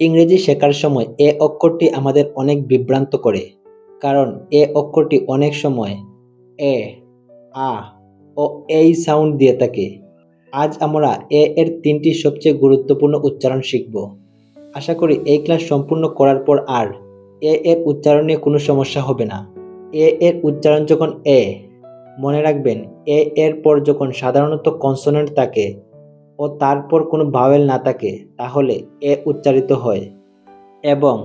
ইংরেজি শেখার সময় এ অক্ষরটি আমাদের অনেক বিভ্রান্ত করে, কারণ এ অক্ষরটি অনেক সময় এ, আ ও এই সাউন্ড দিয়ে থাকে। আজ আমরা এ এর তিনটি সবচেয়ে গুরুত্বপূর্ণ উচ্চারণ শিখব। আশা করি এই ক্লাস সম্পূর্ণ করার পর আর এ এর উচ্চারণ কোনো সমস্যা হবে না। এ এর উচ্চারণ যখন এ, মনে রাখবেন, এ এর পর যখন সাধারণত কনসোনেন্ট থাকে ও তারপর কোনো ভাওয়েল না থাকে, তাহলে এ উচ্চারিত হয়। এবং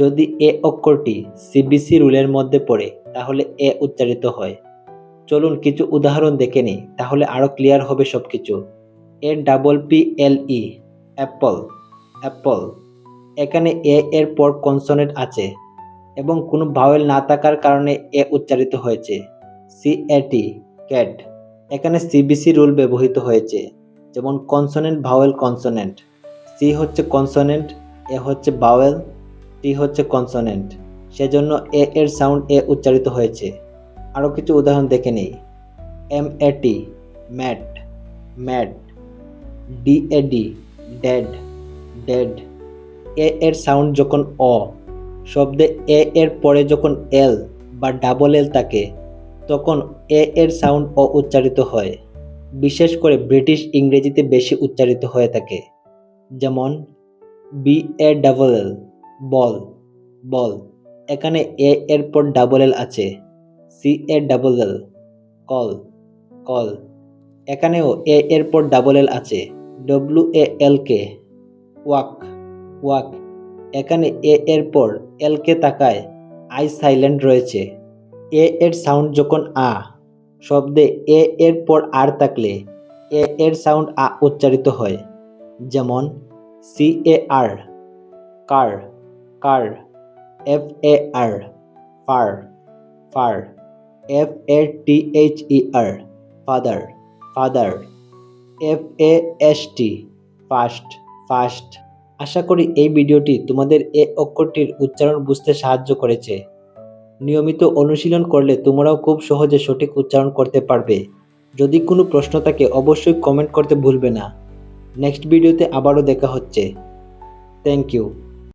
যদি এ অক্ষরটি সিবিসি রুলের মধ্যে পড়ে, তাহলে এ উচ্চারিত হয়। চলুন কিছু উদাহরণ দেখে নিই, তাহলে আরও ক্লিয়ার হবে সব কিছু A double P L E apple apple এখানে এ এর পর কনসোনেন্ট আছে, এবং কোনো ভাওয়েল না থাকার কারণে এ উচ্চারিত হয়েছে। সি এটি ক্যাট এখানে সিবিসি রুল ব্যবহৃত হয়েছে। যেমন কনসোনেন্ট ভাওয়েল কনসোনেন্ট সি হচ্ছে কনসোনেন্ট এ হচ্ছে ভাওয়েল টি হচ্ছে কনসোনেন্ট সেজন্য এ এর সাউন্ড এ উচ্চারিত হয়েছে। আরও কিছু উদাহরণ দেখে নেই। M A T mat mat D A D dead dead A এর সাউন্ড যখন অ শব্দে এ এর পরে যখন এল বা ডাবল এল থাকে, তখন এ এর সাউন্ড অ উচ্চারিত হয়। বিশেষ করে ব্রিটিশ ইংরেজিতে বেশি উচ্চারিত হয়ে থাকে। যেমন, বি এ ডাবল এল, বল বল। এখানে এ এর পর ডাবল এল আছে। C A double L, call call. এখানেও এ এর পর ডাবল এল আছে। W A L K, walk walk. এখানে এ এর পর এল কে তাকায়, আই সাইলেন্ট রয়েছে। এ এর সাউন্ড যখন আ শব্দে এ এর পর আর থাকলে এ এর সাউন্ড আ উচ্চারিত হয়। যেমন C A R car car F A R far far F A T H E R father father F A S T fast fast আশা করি এই ভিডিওটি তোমাদের এ অক্ষরটির উচ্চারণ বুঝতে সাহায্য করেছে। নিয়মিত অনুশীলন করলে তোমরাও খুব সহজে সঠিক উচ্চারণ করতে পারবে। যদি কোনো প্রশ্ন থাকে, অবশ্যই কমেন্ট করতে ভুলবে না। নেক্সট ভিডিওতে আবারও দেখা হচ্ছে। Thank you